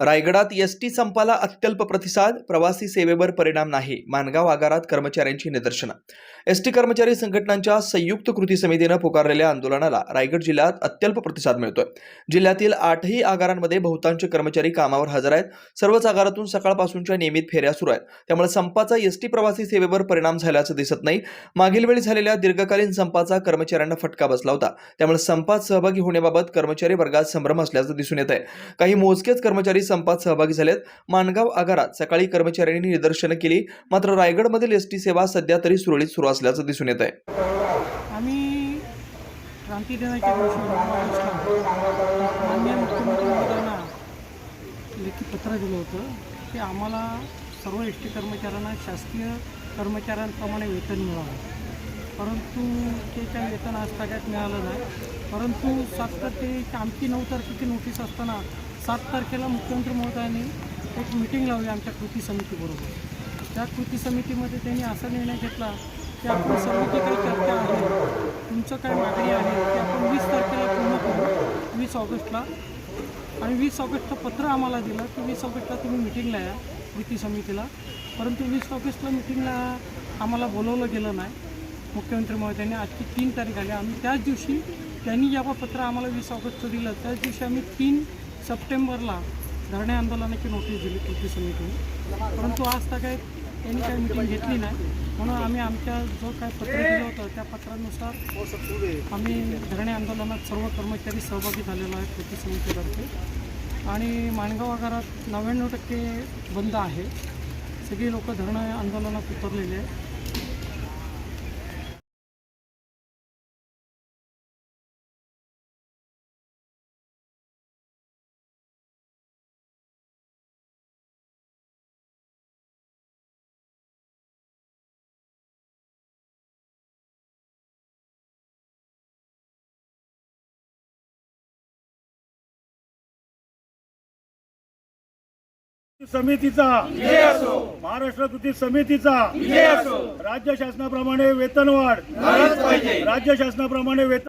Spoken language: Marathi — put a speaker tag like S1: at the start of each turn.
S1: रायगडात एस टी संपाला अत्यल्प प्रतिसाद प्रवासी सेवेवर परिणाम नाही मानगाव आगारात कर्मचाऱ्यांची निदर्शनं. एस टी कर्मचारी संघटनांच्या संयुक्त कृती समितीनं पुकारलेल्या आंदोलनाला रायगड जिल्ह्यात अत्यल्प प्रतिसाद मिळतोय. जिल्ह्यातील आठही आगारांमध्ये बहुतांश कर्मचारी कामावर हजर आहेत. सर्वच आगारातून सकाळपासूनच्या नियमित फेऱ्या सुरू आहेत. त्यामुळे संपाचा एस टी प्रवासी सेवेवर परिणाम झाल्याचं दिसत नाही. मागील वेळी झालेल्या दीर्घकालीन संपाचा कर्मचाऱ्यांना फटका बसला होता. त्यामुळे संपात सहभागी होण्याबाबत कर्मचारी वर्गात संभ्रम असल्याचं दिसून येत आहे काही मोजकेच कर्मचारी संपात सहभागी झालेत. माणगाव आगारात सकाळी कर्मचाऱ्यांनी निदर्शनं केली. मात्र रायगडमधील एस टी सेवा सध्या तरी सुरळीत सुरू असल्याचं दिसून येत आहे
S2: आम्ही क्रांती दिनाच्या दिवशी ऑगस्टला लेखी पत्र दिलं होतं. की आम्हाला सर्व एस टी कर्मचाऱ्यांना शासकीय कर्मचाऱ्यांप्रमाणे वेतन मिळावं. परंतु ते काय वेतन आज सगळ्यात मिळालं नाही. परंतु सात तारखेची आमची नऊ तारखेची नोटीस असताना सात तारखेला मुख्यमंत्री महोदयांनी एक मिटिंग लावली आमच्या कृती समितीबरोबर त्या कृती समितीमध्ये त्यांनी असा निर्णय घेतला की आपण सर्व जी काही चर्चा आहे तुमचं काय मागणी आहे ते आपण वीस तारखेला पूर्ण करू वीस ऑगस्टला. आणि वीस ऑगस्टचं पत्र आम्हाला दिलं की वीस ऑगस्टला तुम्ही मिटिंगला या कृती समितीला. परंतु वीस ऑगस्टला मिटिंगला आम्हाला बोलवलं गेलं नाही. मुख्यमंत्री महोदयांनी आजची तीन तारीख आली. आम्ही त्याच दिवशी त्यांनी जेव्हा पत्र आम्हाला वीस ऑगस्टचं दिलं. त्याच दिवशी आम्ही तीन सप्टेंबरला धरणे आंदोलनाची नोटीस दिली कृती समितीने. परंतु आज तर काय त्यांनी काही मिटिंग घेतली नाही. म्हणून आम्ही आमच्या जो काय पत्र दिलं होतं त्या पत्रानुसार आम्ही धरणे आंदोलनात सर्व कर्मचारी सहभागी झालेलो आहे कृती समितीतर्फे. आणि माणगाव आगारात नव्याण्णव टक्के बंद आहे. सगळी लोक धरणं आंदोलनात उतरलेली आहे
S3: समितीचा. महाराष्ट्र कृती समितीचा. राज्य शासनाप्रमाणे वेतनवाढ. राज्य शासनाप्रमाणे वेतन